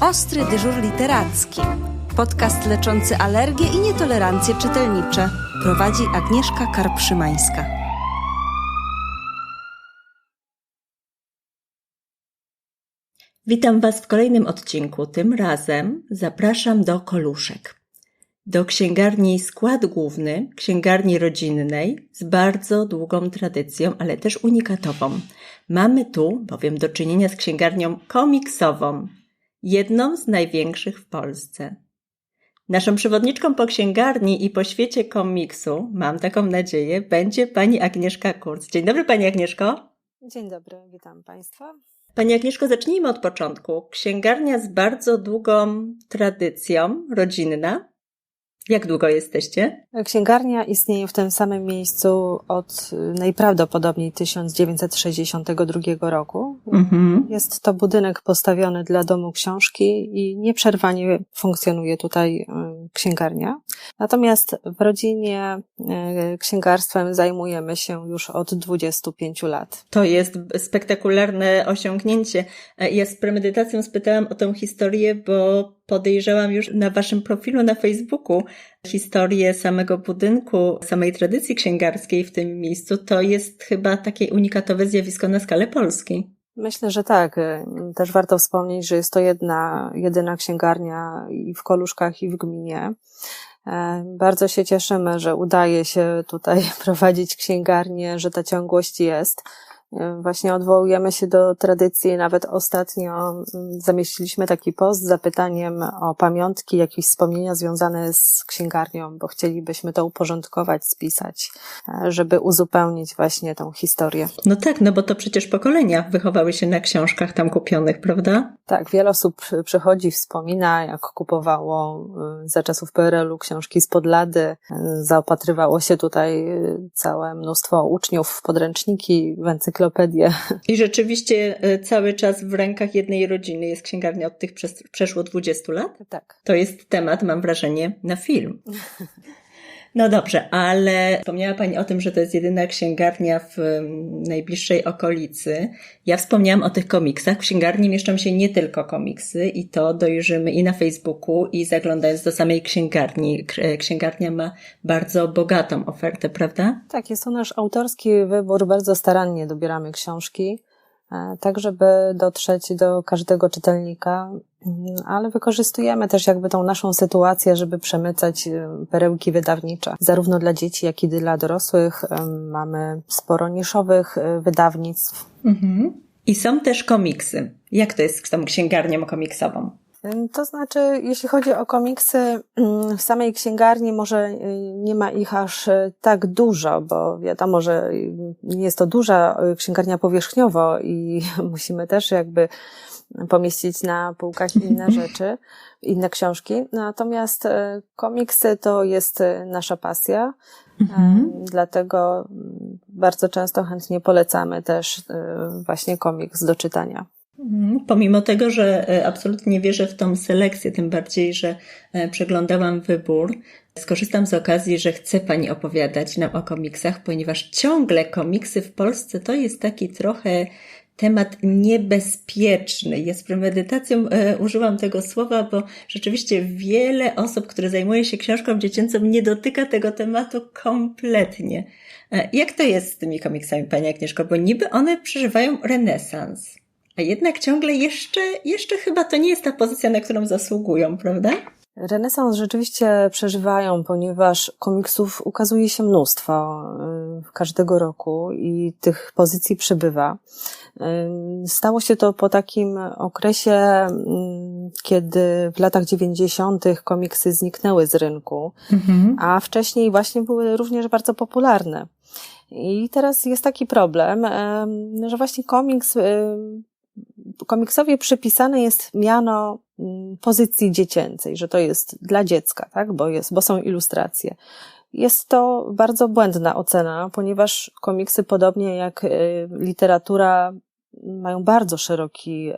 Ostry dyżur literacki. Podcast leczący alergie i nietolerancje czytelnicze. Prowadzi Agnieszka Karpszymańska. Witam Was w kolejnym odcinku. Tym razem zapraszam do Koluszek. Do księgarni Skład Główny, księgarni rodzinnej z bardzo długą tradycją, ale też unikatową. Mamy tu bowiem do czynienia z księgarnią komiksową, jedną z największych w Polsce. Naszą przewodniczką po księgarni i po świecie komiksu, mam taką nadzieję, będzie pani Agnieszka Kurz. Dzień dobry pani Agnieszko. Dzień dobry, witam Państwa. Pani Agnieszko, zacznijmy od początku. Księgarnia z bardzo długą tradycją, rodzinna. Jak długo jesteście? Księgarnia istnieje w tym samym miejscu od najprawdopodobniej 1962 roku. Mhm. Jest to budynek postawiony dla domu książki i nieprzerwanie funkcjonuje tutaj y, księgarnia. Natomiast w rodzinie y, księgarstwem zajmujemy się już od 25 lat. To jest spektakularne osiągnięcie. Ja z premedytacją spytałam o tę historię, bo podejrzałam już na waszym profilu na Facebooku historię samego budynku, samej tradycji księgarskiej w tym miejscu. To jest chyba takie unikatowe zjawisko na skalę Polski. Myślę, że tak. Też warto wspomnieć, że jest to jedna, jedyna księgarnia i w Koluszkach, i w gminie. Bardzo się cieszymy, że udaje się tutaj prowadzić księgarnię, że ta ciągłość jest. Właśnie odwołujemy się do tradycji. Nawet ostatnio mm, zamieściliśmy taki post z zapytaniem o pamiątki, jakieś wspomnienia związane z księgarnią, bo chcielibyśmy to uporządkować, spisać, e, żeby uzupełnić właśnie tą historię. No tak, no bo to przecież pokolenia wychowały się na książkach tam kupionych, prawda? Tak, wiele osób przychodzi, wspomina, jak kupowało y, za czasów PRL-u książki z podlady, y, zaopatrywało się tutaj y, całe mnóstwo uczniów w podręczniki, w encyklopedię. I rzeczywiście cały czas w rękach jednej rodziny jest księgarnia od tych przeszło 20 lat? Tak. To jest temat, mam wrażenie, na film. No dobrze, ale wspomniała Pani o tym, że to jest jedyna księgarnia w najbliższej okolicy. Ja wspomniałam o tych komiksach. W księgarni mieszczą się nie tylko komiksy i to dojrzymy i na Facebooku i zaglądając do samej księgarni. Księgarnia ma bardzo bogatą ofertę, prawda? Tak, jest to nasz autorski wybór. Bardzo starannie dobieramy książki e, tak żeby dotrzeć do każdego czytelnika, Mm, ale wykorzystujemy też jakby tą naszą sytuację, żeby przemycać y, perełki wydawnicze, zarówno dla dzieci, jak i dla dorosłych. Mamy sporo niszowych y, wydawnictw. Mhm. I są też komiksy. Jak to jest z tą księgarnią komiksową? To znaczy, jeśli chodzi o komiksy, w samej księgarni może y, nie ma ich aż tak dużo, bo wiadomo, że nie jest to duża księgarnia powierzchniowo i musimy też jakby pomieścić na półkach inne rzeczy, inne książki. Natomiast komiksy to jest nasza pasja, mhm. dlatego bardzo często chętnie polecamy też właśnie komiks do czytania. Mhm. Pomimo tego, że absolutnie wierzę w tą selekcję, tym bardziej, że przeglądałam wybór, skorzystam z okazji, że chce Pani opowiadać nam o komiksach, ponieważ ciągle komiksy w Polsce to jest taki trochę temat niebezpieczny. Ja z premedytacją e, użyłam tego słowa, bo rzeczywiście wiele osób, które zajmuje się książką dziecięcą, nie dotyka tego tematu kompletnie. E, jak to jest z tymi komiksami, Pani Agnieszko? Bo niby one przeżywają renesans, a jednak ciągle jeszcze, jeszcze chyba to nie jest ta pozycja, na którą zasługują, prawda? Renesans rzeczywiście przeżywają, ponieważ komiksów ukazuje się mnóstwo y, każdego roku i tych pozycji przybywa. Y, stało się to po takim okresie, y, kiedy w latach dziewięćdziesiątych komiksy zniknęły z rynku, mhm. a wcześniej właśnie były również bardzo popularne. I teraz jest taki problem, że właśnie komiks komiksowi przypisane jest miano mm, pozycji dziecięcej, że to jest dla dziecka, tak? bo, jest, bo są ilustracje. Jest to bardzo błędna ocena, ponieważ komiksy, podobnie jak y, literatura, mają bardzo szeroki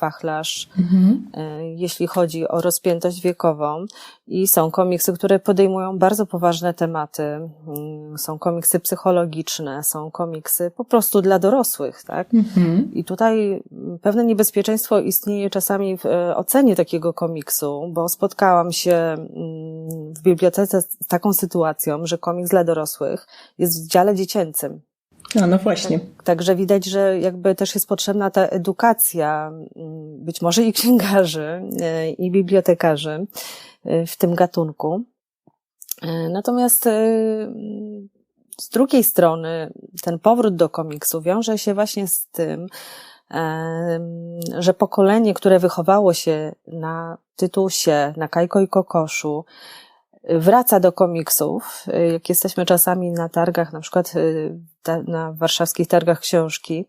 wachlarz, mhm. E, jeśli chodzi o rozpiętość wiekową i są komiksy, które podejmują bardzo poważne tematy. Mm, są komiksy psychologiczne, są komiksy po prostu dla dorosłych, tak? Mhm. I tutaj pewne niebezpieczeństwo istnieje czasami w e, ocenie takiego komiksu, bo spotkałam się mm, w bibliotece z taką sytuacją, że komiks dla dorosłych jest w dziale dziecięcym. No, no właśnie. Tak, także widać, że jakby też jest potrzebna ta edukacja, mm, być może i księgarzy, e, i bibliotekarzy e, w tym gatunku. E, natomiast z drugiej strony ten powrót do komiksu wiąże się właśnie z tym, że pokolenie, które wychowało się na Tytusie, na Kajko i Kokoszu, wraca do komiksów. Jak jesteśmy czasami na targach, na przykład na warszawskich targach książki,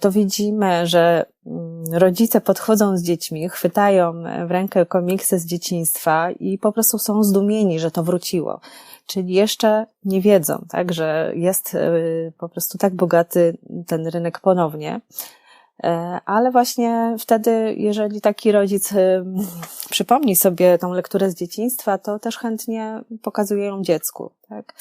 to widzimy, że mm, rodzice podchodzą z dziećmi, chwytają w rękę komiksy z dzieciństwa i po prostu są zdumieni, że to wróciło. Czyli jeszcze nie wiedzą, tak, że jest y, po prostu tak bogaty ten rynek ponownie. E, ale właśnie wtedy, jeżeli taki rodzic y, przypomni sobie tą lekturę z dzieciństwa, to też chętnie pokazuje ją dziecku. Tak?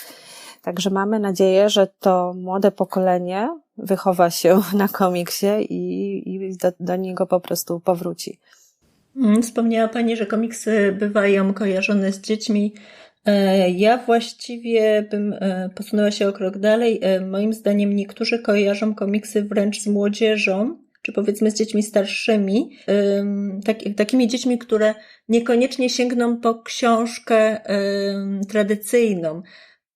Także mamy nadzieję, że to młode pokolenie wychowa się na komiksie i, i do, do niego po prostu powróci. Mm, wspomniała Pani, że komiksy bywają kojarzone z dziećmi. E, ja właściwie bym e, posunęła się o krok dalej. Moim zdaniem niektórzy kojarzą komiksy wręcz z młodzieżą, czy powiedzmy z dziećmi starszymi, tak, takimi dziećmi, które niekoniecznie sięgną po książkę tradycyjną.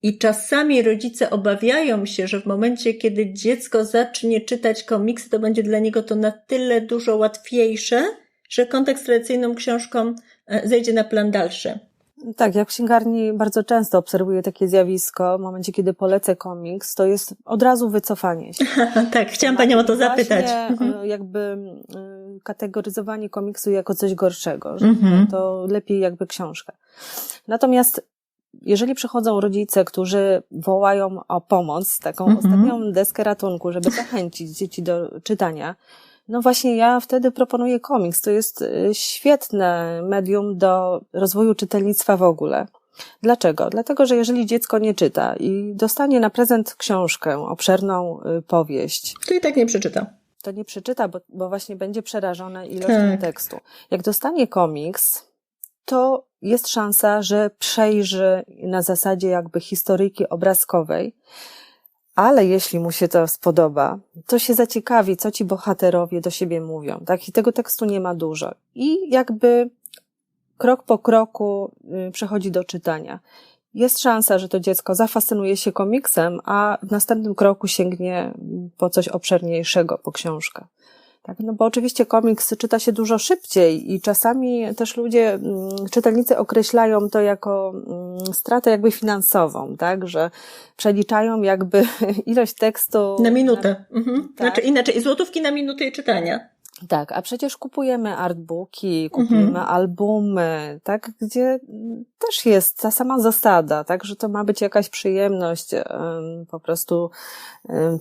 I czasami rodzice obawiają się, że w momencie, kiedy dziecko zacznie czytać komiksy, to będzie dla niego to na tyle dużo łatwiejsze, że kontakt z tradycyjną książką e, zejdzie na plan dalszy. Tak, ja w księgarni bardzo często obserwuję takie zjawisko. W momencie, kiedy polecę komiks, to jest od razu wycofanie się. tak, chciałam Panią o to zapytać. Mhm. E, jakby e, kategoryzowanie komiksu jako coś gorszego, że mhm. to lepiej jakby książkę. Natomiast jeżeli przychodzą rodzice, którzy wołają o pomoc, taką mhm. ostatnią deskę ratunku, żeby zachęcić dzieci do czytania, no właśnie ja wtedy proponuję komiks. To jest y, świetne medium do rozwoju czytelnictwa w ogóle. Dlaczego? Dlatego, że jeżeli dziecko nie czyta i dostanie na prezent książkę, obszerną y, powieść, to i tak nie przeczyta. To nie przeczyta, bo, bo właśnie będzie przerażone ilością tak. tekstu. Jak dostanie komiks, to jest szansa, że przejrzy na zasadzie jakby historyjki obrazkowej, ale jeśli mu się to spodoba, to się zaciekawi, co ci bohaterowie do siebie mówią. Tak? I tego tekstu nie ma dużo. I jakby krok po kroku y, przechodzi do czytania. Jest szansa, że to dziecko zafascynuje się komiksem, a w następnym kroku sięgnie po coś obszerniejszego, po książkę. Tak, no bo oczywiście komiks czyta się dużo szybciej i czasami też ludzie, mm, czytelnicy określają to jako mm, stratę jakby finansową, tak, że przeliczają jakby ilość tekstu. Na minutę. Mhm. Tak. Znaczy inaczej, złotówki na minutę czytania. Tak, a przecież kupujemy artbooki, kupujemy mhm. albumy, tak, gdzie też jest ta sama zasada, tak, że to ma być jakaś przyjemność, po prostu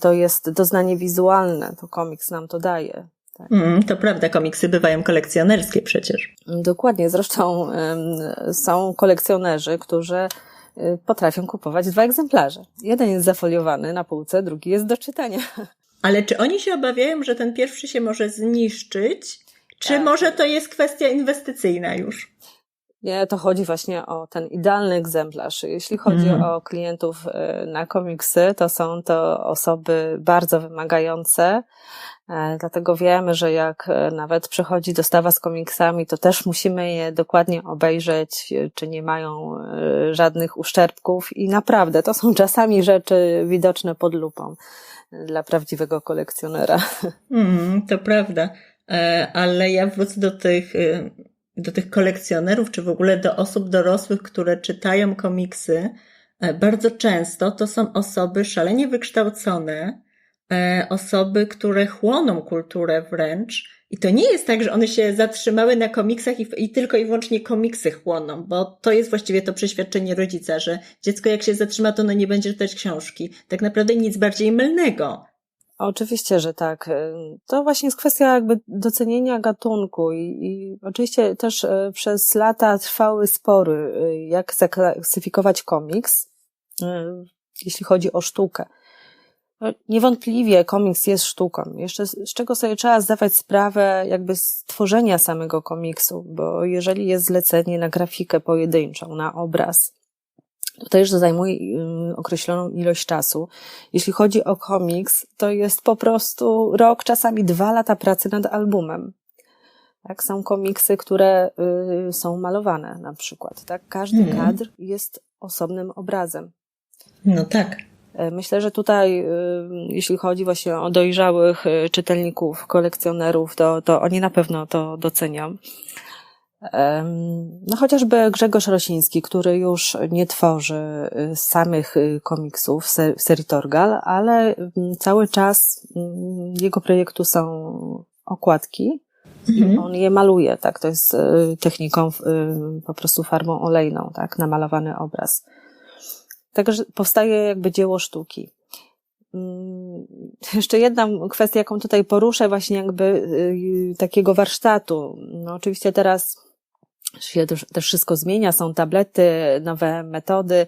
to jest doznanie wizualne, to komiks nam to daje. Tak. Mm, to prawda, komiksy bywają kolekcjonerskie przecież. Dokładnie, zresztą są kolekcjonerzy, którzy y, potrafią kupować dwa egzemplarze. Jeden jest zafoliowany na półce, drugi jest do czytania. Ale czy oni się obawiają, że ten pierwszy się może zniszczyć? Czy tak. może to jest kwestia inwestycyjna już? Nie, to chodzi właśnie o ten idealny egzemplarz. Jeśli chodzi mm. o klientów y, na komiksy, to są to osoby bardzo wymagające, e, dlatego wiemy, że jak e, nawet przychodzi dostawa z komiksami, to też musimy je dokładnie obejrzeć, czy nie mają e, żadnych uszczerbków i naprawdę to są czasami rzeczy widoczne pod lupą dla prawdziwego kolekcjonera. Mm, to prawda. Ale ja wrócę do tych do tych kolekcjonerów, czy w ogóle do osób dorosłych, które czytają komiksy, e, bardzo często to są osoby szalenie wykształcone, e, osoby, które chłoną kulturę wręcz. I to nie jest tak, że one się zatrzymały na komiksach i, i, tylko i wyłącznie komiksy chłoną, bo to jest właściwie to przeświadczenie rodzica, że dziecko jak się zatrzyma, to ono nie będzie czytać książki. Tak naprawdę nic bardziej mylnego. Oczywiście, że tak. To właśnie jest kwestia jakby docenienia gatunku i, i oczywiście też e, przez lata trwały spory, e, jak zaklasyfikować komiks, e, jeśli chodzi o sztukę. No, niewątpliwie komiks jest sztuką. Jeszcze z czego sobie trzeba zdawać sprawę jakby stworzenia samego komiksu, bo jeżeli jest zlecenie na grafikę pojedynczą, na obraz, to też zajmuje y, określoną ilość czasu. Jeśli chodzi o komiks, to jest po prostu rok, czasami dwa lata pracy nad albumem. Tak, są komiksy, które y, są malowane na przykład. Tak? Każdy hmm. kadr jest osobnym obrazem. No tak. E, myślę, że tutaj, y, jeśli chodzi właśnie o dojrzałych y, czytelników, kolekcjonerów, to, to oni na pewno to docenią. No chociażby Grzegorz Rosiński, który już nie tworzy y, samych komiksów w serii Torgal, ale mm, cały czas mm, jego projektu są okładki mhm. on je maluje, tak, to jest techniką po prostu farbą olejną, tak, namalowany obraz. Także powstaje jakby dzieło sztuki. Mm, jeszcze jedna kwestia, jaką tutaj poruszę, właśnie jakby y, takiego warsztatu. No oczywiście teraz się też, wszystko zmienia, są tablety, nowe metody.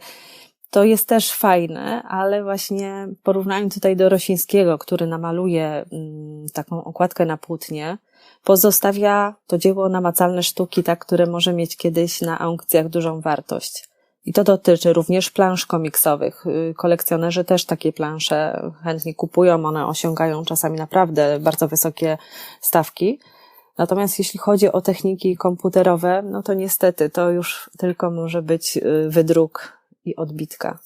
To jest też fajne, ale właśnie porównając tutaj do Rosińskiego, który namaluje mm, taką okładkę na płótnie, pozostawia to dzieło namacalne sztuki, tak, które może mieć kiedyś na aukcjach dużą wartość. I to dotyczy również plansz komiksowych. Y, kolekcjonerzy też takie plansze chętnie kupują, one osiągają czasami naprawdę bardzo wysokie stawki. Natomiast jeśli chodzi o techniki komputerowe, no to niestety to już tylko może być y, wydruk i odbitka.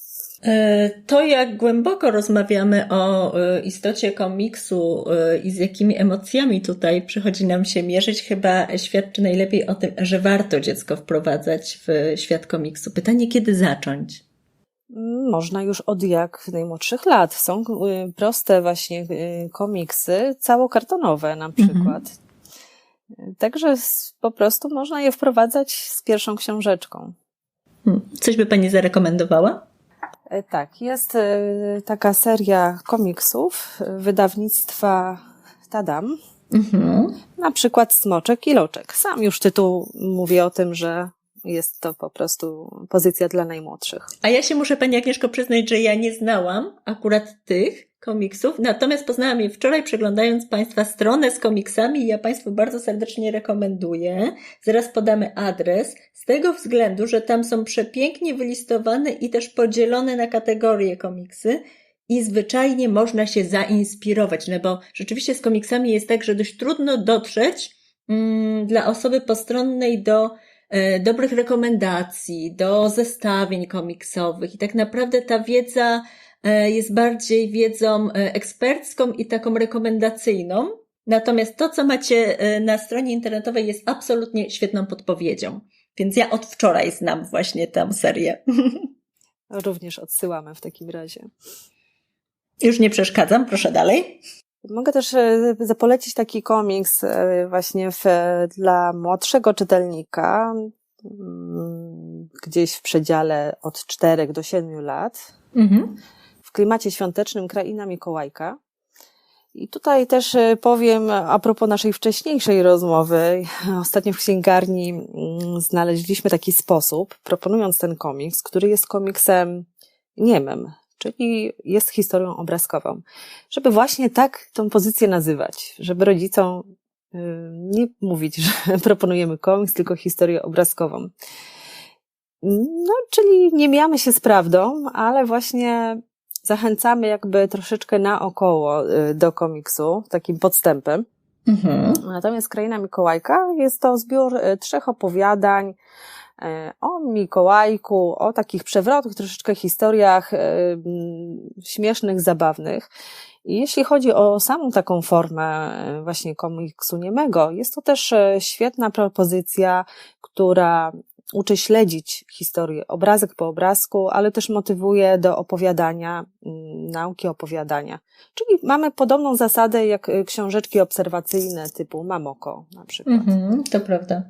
E, to, jak głęboko rozmawiamy o e, istocie komiksu e, i z jakimi emocjami tutaj przychodzi nam się mierzyć, chyba świadczy najlepiej o tym, że warto dziecko wprowadzać w świat komiksu. Pytanie, kiedy zacząć? Można już od jak najmłodszych lat. Są proste właśnie komiksy, całokartonowe na mhm. przykład. Mhm. Także po prostu można je wprowadzać z pierwszą książeczką. Hmm. Coś by Pani zarekomendowała? E, tak, jest e, taka seria komiksów wydawnictwa Tadam. Mhm. Na przykład Smoczek i Loczek. Sam już tytuł mówi o tym, że jest to po prostu pozycja dla najmłodszych. A ja się muszę Pani Agnieszko przyznać, że ja nie znałam akurat tych komiksów, natomiast poznałam je wczoraj przeglądając Państwa stronę z komiksami. Ja Państwu bardzo serdecznie rekomenduję. Zaraz podamy adres, z tego względu, że tam są przepięknie wylistowane i też podzielone na kategorie komiksy i zwyczajnie można się zainspirować, no bo rzeczywiście z komiksami jest tak, że dość trudno dotrzeć mm, dla osoby postronnej do e, dobrych rekomendacji, do zestawień komiksowych i tak naprawdę ta wiedza jest bardziej wiedzą e, ekspercką i taką rekomendacyjną. Natomiast to, co macie e, na stronie internetowej jest absolutnie świetną podpowiedzią. Więc ja od wczoraj znam właśnie tę serię. Również odsyłamy w takim razie. Już nie przeszkadzam, proszę dalej. Mogę też e, zapolecić taki komiks e, właśnie w, dla młodszego czytelnika, mm, gdzieś w przedziale od 4 do 7 lat. Mhm. Klimacie świątecznym Kraina Mikołajka. I tutaj też e, powiem a propos naszej wcześniejszej rozmowy. Ostatnio w księgarni mm, znaleźliśmy taki sposób, proponując ten komiks, który jest komiksem niemym, czyli jest historią obrazkową. Żeby właśnie tak tą pozycję nazywać, żeby rodzicom y, nie mówić, że proponujemy komiks, tylko historię obrazkową. No, czyli nie mijamy się z prawdą, ale właśnie zachęcamy jakby troszeczkę naokoło y, do komiksu, takim podstępem. Mhm. Natomiast Kraina Mikołajka jest to zbiór y, trzech opowiadań y, o Mikołajku, o takich przewrotnych troszeczkę historiach śmiesznych, zabawnych. I jeśli chodzi o samą taką formę właśnie komiksu niemego, jest to też świetna propozycja, która uczy śledzić historię obrazek po obrazku, ale też motywuje do opowiadania, mm, nauki opowiadania. Czyli mamy podobną zasadę jak y, książeczki obserwacyjne typu Mamoko na przykład. Mhm, to prawda.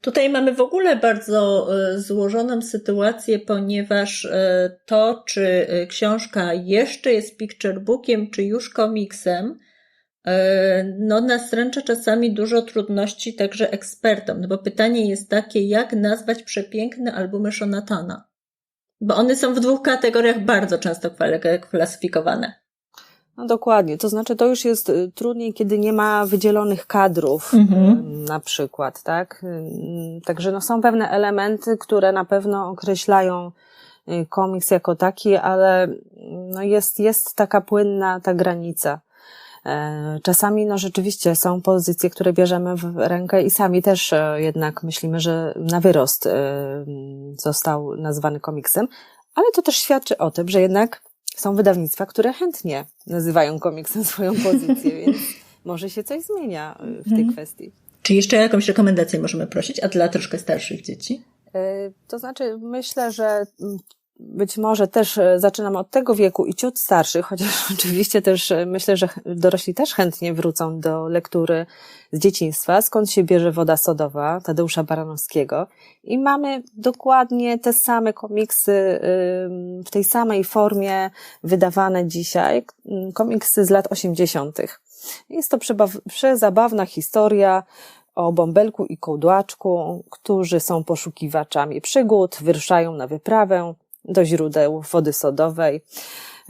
Tutaj mamy w ogóle bardzo e, złożoną sytuację, ponieważ e, to, czy książka jeszcze jest picture bookiem, czy już komiksem, no nastręcza czasami dużo trudności także ekspertom, no bo pytanie jest takie, jak nazwać przepiękne albumy Shonatana? Bo one są w dwóch kategoriach bardzo często klasyfikowane. No dokładnie, to znaczy to już jest y, trudniej, kiedy nie ma wydzielonych kadrów, mhm. na przykład, tak? Także no są pewne elementy, które na pewno określają y, komiks jako taki, ale no jest, jest taka płynna ta granica. E, czasami no rzeczywiście są pozycje, które bierzemy w rękę i sami też e, jednak myślimy, że na wyrost e, został nazwany komiksem, ale to też świadczy o tym, że jednak są wydawnictwa, które chętnie nazywają komiksem swoją pozycję, więc może się coś zmienia w tej mhm. kwestii. Czy jeszcze jakąś rekomendację możemy prosić, a dla troszkę starszych dzieci? To znaczy, myślę, że być może też e, zaczynam od tego wieku i ciut starszych, chociaż oczywiście też e, myślę, że dorośli też chętnie wrócą do lektury z dzieciństwa, skąd się bierze woda sodowa Tadeusza Baranowskiego. I mamy dokładnie te same komiksy w tej samej formie wydawane dzisiaj, komiksy z lat osiemdziesiątych. Jest to przezabawna historia o bąbelku i kołdłaczku, którzy są poszukiwaczami przygód, wyruszają na wyprawę, do źródeł wody sodowej.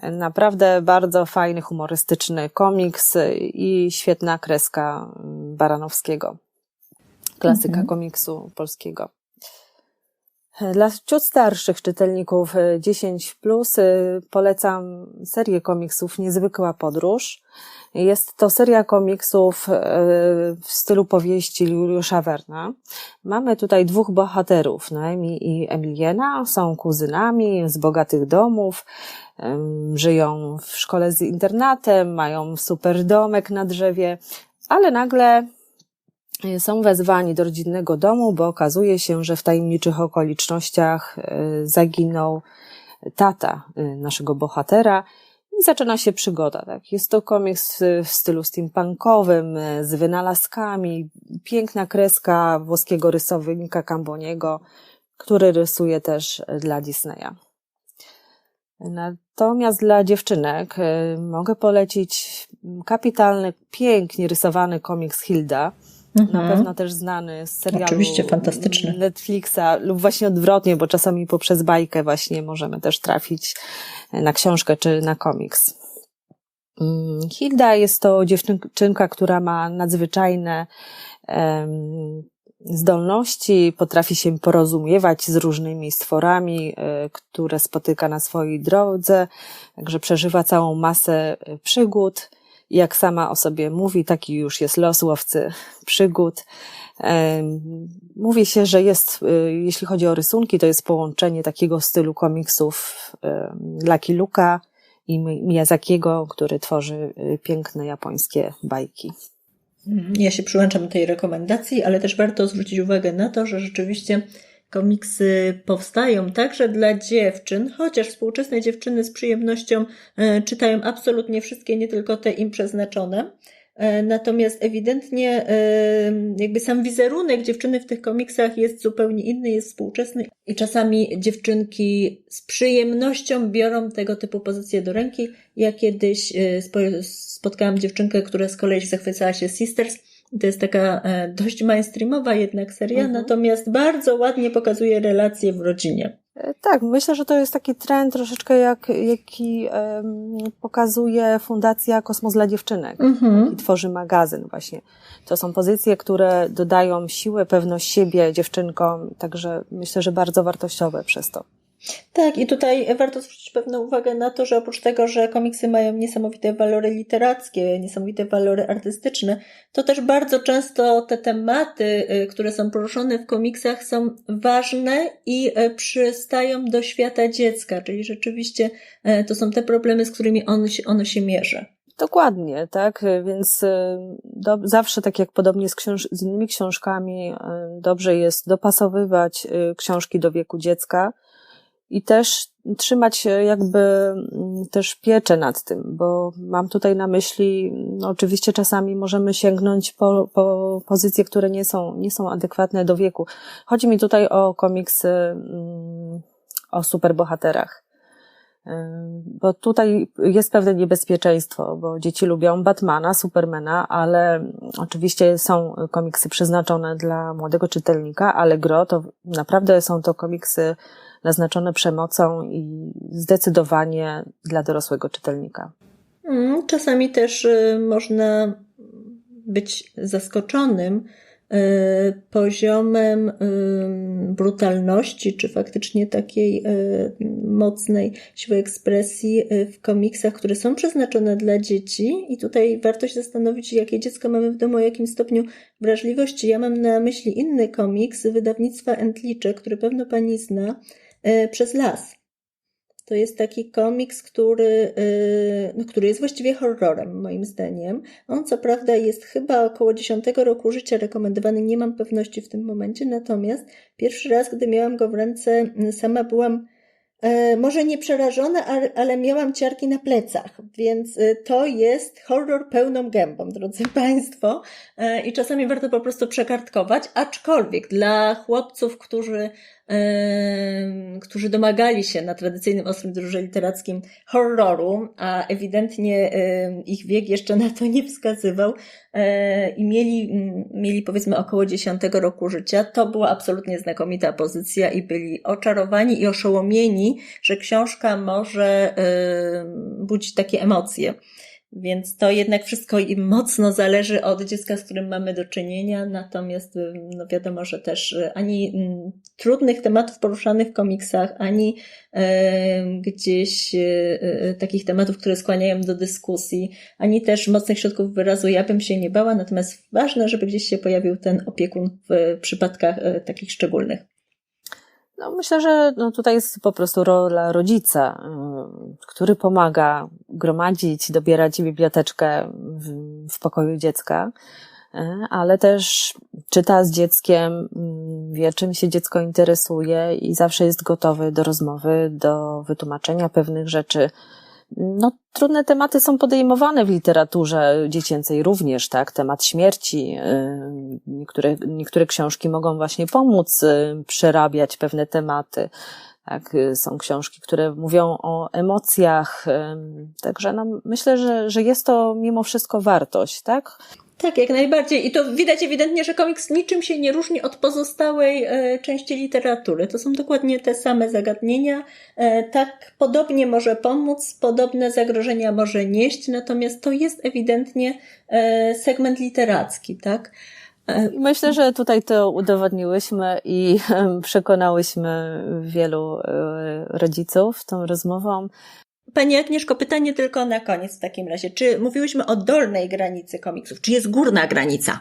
Naprawdę bardzo fajny, humorystyczny komiks i świetna kreska Baranowskiego. Klasyka mhm. komiksu polskiego. Dla ciut starszych czytelników 10 plus polecam serię komiksów Niezwykła Podróż. Jest to seria komiksów e, w stylu powieści Juliusza Werna. Mamy tutaj dwóch bohaterów, Noemi i Emiliena. Są kuzynami z bogatych domów, żyją w szkole z internatem, mają super domek na drzewie, ale nagle są wezwani do rodzinnego domu, bo okazuje się, że w tajemniczych okolicznościach e, zaginął tata e, naszego bohatera i zaczyna się przygoda. Tak? Jest to komiks w stylu steampunkowym, z wynalazkami, piękna kreska włoskiego rysownika Camboniego, który rysuje też dla Disneya. Natomiast dla dziewczynek mogę polecić kapitalny, pięknie rysowany komiks Hilda, Mhm. Na pewno też znany z serialu Oczywiście, fantastyczny. Netflixa lub właśnie odwrotnie, bo czasami poprzez bajkę właśnie możemy też trafić na książkę czy na komiks. Mm, Hilda jest to dziewczynka, która ma nadzwyczajne um, zdolności, potrafi się porozumiewać z różnymi stworami, e, które spotyka na swojej drodze, także przeżywa całą masę e, przygód jak sama o sobie mówi, taki już jest los łowcy przygód. Mówi się, że jest, y, jeśli chodzi o rysunki, to jest połączenie takiego stylu komiksów Lucky Luka i Miyazakiego, który tworzy y, piękne japońskie bajki. Ja się przyłączam do tej rekomendacji, ale też warto zwrócić uwagę na to, że rzeczywiście komiksy powstają także dla dziewczyn, chociaż współczesne dziewczyny z przyjemnością e, czytają absolutnie wszystkie, nie tylko te im przeznaczone. E, natomiast ewidentnie e, jakby sam wizerunek dziewczyny w tych komiksach jest zupełnie inny, jest współczesny i czasami dziewczynki z przyjemnością biorą tego typu pozycje do ręki. Ja kiedyś spotkałam dziewczynkę, która z kolei zachwycała się Sisters to jest taka e, dość mainstreamowa jednak seria, mhm. natomiast bardzo ładnie pokazuje relacje w rodzinie. E, tak, myślę, że to jest taki trend troszeczkę jak, jaki um, pokazuje Fundacja Kosmos dla Dziewczynek. Mhm. I tworzy magazyn właśnie. To są pozycje, które dodają siłę, pewność siebie dziewczynkom, także myślę, że bardzo wartościowe przez to. Tak, i tutaj warto zwrócić pewną uwagę na to, że oprócz tego, że komiksy mają niesamowite walory literackie, niesamowite walory artystyczne, to też bardzo często te tematy, y, które są poruszone w komiksach, są ważne i y, przystają do świata dziecka, czyli rzeczywiście y, to są te problemy, z którymi się, ono się mierzy. Dokładnie, tak, więc do, zawsze tak jak podobnie z, książ- z innymi książkami, dobrze jest dopasowywać książki do wieku dziecka, i też trzymać jakby mm, też pieczę nad tym, bo mam tutaj na myśli, no oczywiście czasami możemy sięgnąć po, po pozycje, które nie są, nie są adekwatne do wieku. Chodzi mi tutaj o komiksy mm, o superbohaterach. Bo tutaj jest pewne niebezpieczeństwo, bo dzieci lubią Batmana, Supermana, ale oczywiście są komiksy przeznaczone dla młodego czytelnika, ale gro to naprawdę są to komiksy naznaczone przemocą i zdecydowanie dla dorosłego czytelnika. Mm, czasami też y, można być zaskoczonym y, poziomem y, brutalności, czy faktycznie takiej mocnej siły ekspresji w komiksach, które są przeznaczone dla dzieci. I tutaj warto się zastanowić, jakie dziecko mamy w domu, o jakim stopniu wrażliwości. Ja mam na myśli inny komiks wydawnictwa Entlicze, który pewno pani zna, przez las. To jest taki komiks, który, e, no, który jest właściwie horrorem, moim zdaniem. On, co prawda, jest chyba około 10 roku życia rekomendowany, nie mam pewności w tym momencie, natomiast pierwszy raz, gdy miałam go w ręce, sama byłam E, może nie przerażona, ale miałam ciarki na plecach, więc e, to jest horror pełną gębą, drodzy Państwo. E, I czasami warto po prostu przekartkować, aczkolwiek dla chłopców, którzy, którzy domagali się na tradycyjnym ostrym drurze literackim horroru, a ewidentnie ich wiek jeszcze na to nie wskazywał i mieli, mieli powiedzmy około 10 roku życia, to była absolutnie znakomita pozycja i byli oczarowani i oszołomieni że książka może budzić takie emocje. Więc to jednak wszystko mocno zależy od dziecka, z którym mamy do czynienia. Natomiast y, no wiadomo, że też y, ani mm, trudnych tematów poruszanych w komiksach, ani gdzieś takich tematów, które skłaniają do dyskusji, ani też mocnych środków wyrazu ja bym się nie bała. Natomiast ważne, żeby gdzieś się pojawił ten opiekun w przypadkach takich szczególnych. No, myślę, że no, tutaj jest po prostu rola rodzica, y, który pomaga gromadzić, dobierać biblioteczkę w, w pokoju dziecka, y, ale też czyta z dzieckiem, y, wie czym się dziecko interesuje i zawsze jest gotowy do rozmowy, do wytłumaczenia pewnych rzeczy, no, trudne tematy są podejmowane w literaturze dziecięcej również, tak? Temat śmierci. Y, niektóre, niektóre książki mogą właśnie pomóc y, przerabiać pewne tematy. Tak, y, są książki, które mówią o emocjach. Także no, myślę, że, że jest to mimo wszystko wartość, tak? Tak, jak najbardziej. I to widać ewidentnie, że komiks niczym się nie różni od pozostałej e, części literatury. To są dokładnie te same zagadnienia. E, tak podobnie może pomóc, podobne zagrożenia może nieść, natomiast to jest ewidentnie e, segment literacki, tak? Myślę, że tutaj to udowodniłyśmy i przekonałyśmy wielu rodziców tą rozmową, Pani Agnieszko, pytanie tylko na koniec w takim razie. Czy mówiłyśmy o dolnej granicy komiksów? Czy jest górna granica?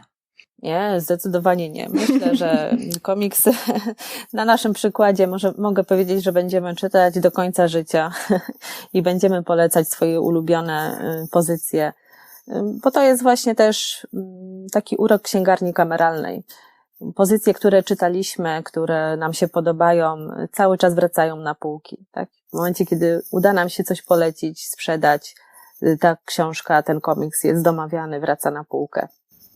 Nie, zdecydowanie nie. Myślę, że komiks na naszym przykładzie może, mogę powiedzieć, że będziemy czytać do końca życia i będziemy polecać swoje ulubione y, pozycje, y, bo to jest właśnie też mm, taki urok księgarni kameralnej. Pozycje, które czytaliśmy, które nam się podobają, cały czas wracają na półki. Tak? W momencie, kiedy uda nam się coś polecić, sprzedać, y, ta książka, ten komiks jest domawiany, wraca na półkę.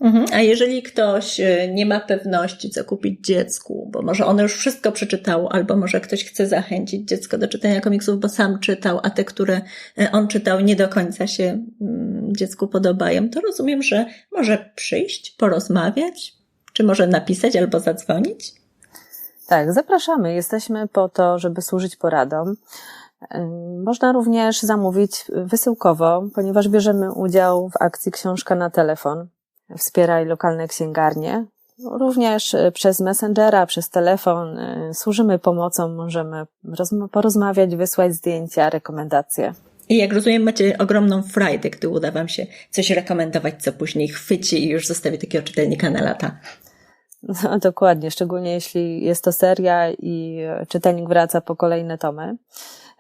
Mhm. A jeżeli ktoś y, nie ma pewności, co kupić dziecku, bo może ono już wszystko przeczytało, albo może ktoś chce zachęcić dziecko do czytania komiksów, bo sam czytał, a te, które y, on czytał, nie do końca się mm, dziecku podobają, to rozumiem, że może przyjść, porozmawiać, czy może napisać albo zadzwonić? Tak, zapraszamy. Jesteśmy po to, żeby służyć poradom. Można również zamówić wysyłkowo, ponieważ bierzemy udział w akcji Książka na telefon. Wspieraj lokalne księgarnie. Również e, przez Messengera, przez telefon e, służymy pomocą, możemy porozmawiać, wysłać zdjęcia, rekomendacje. I jak rozumiem, macie ogromną frajdę, gdy uda Wam się coś rekomendować, co później chwyci i już zostawi takiego czytelnika na lata. No, dokładnie, szczególnie jeśli jest to seria i czytelnik wraca po kolejne tomy.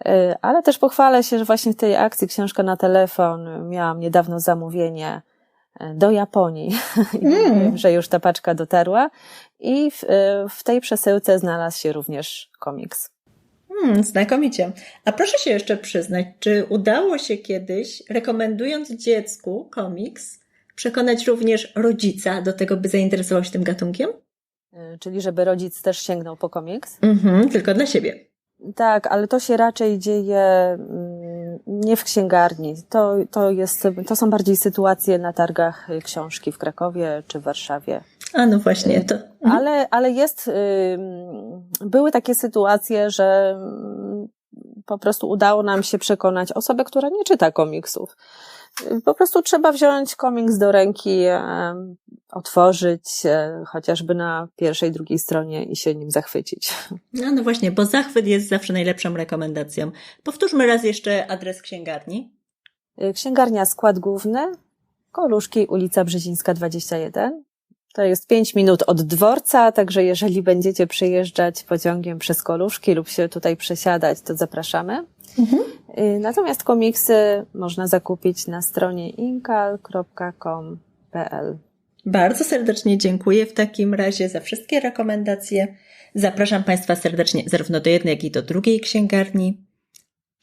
Y, ale też pochwalę się, że właśnie w tej akcji Książka na telefon miałam niedawno zamówienie y, do Japonii, mm. że już ta paczka dotarła i w, y, w tej przesyłce znalazł się również komiks. Hmm, znakomicie. A proszę się jeszcze przyznać, czy udało się kiedyś, rekomendując dziecku komiks, przekonać również rodzica do tego, by zainteresował się tym gatunkiem? Y, Czyli żeby rodzic też sięgnął po komiks? Mhm, tylko dla siebie. Tak, ale to się raczej dzieje mm, nie w księgarni. To, to, jest, to są bardziej sytuacje na targach y, książki w Krakowie czy w Warszawie. A no właśnie, to. Mhm. Ale, ale jest, ym, były takie sytuacje, że ym, po prostu udało nam się przekonać osobę, która nie czyta komiksów. Y, Po prostu trzeba wziąć komiks do ręki, em, otworzyć chociażby na pierwszej, drugiej stronie i się nim zachwycić. A no właśnie, bo zachwyt jest zawsze najlepszą rekomendacją. Powtórzmy raz jeszcze adres księgarni. Y, Księgarnia Skład Główny, Koluszki, ulica Brzezińska 21. To jest 5 minut od dworca, także jeżeli będziecie przyjeżdżać pociągiem przez Koluszki lub się tutaj przesiadać, to zapraszamy. Y, Natomiast komiksy można zakupić na stronie inkal.com.pl. Bardzo serdecznie dziękuję w takim razie za wszystkie rekomendacje. Zapraszam Państwa serdecznie zarówno do jednej, jak i do drugiej księgarni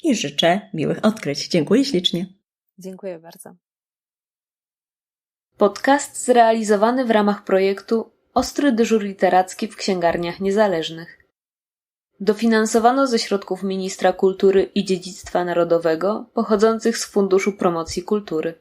i życzę miłych odkryć. Dziękuję ślicznie. Dziękuję bardzo. Podcast zrealizowany w ramach projektu Ostry dyżur literacki w księgarniach niezależnych. Dofinansowano ze środków Ministra Kultury i Dziedzictwa Narodowego pochodzących z Funduszu Promocji Kultury.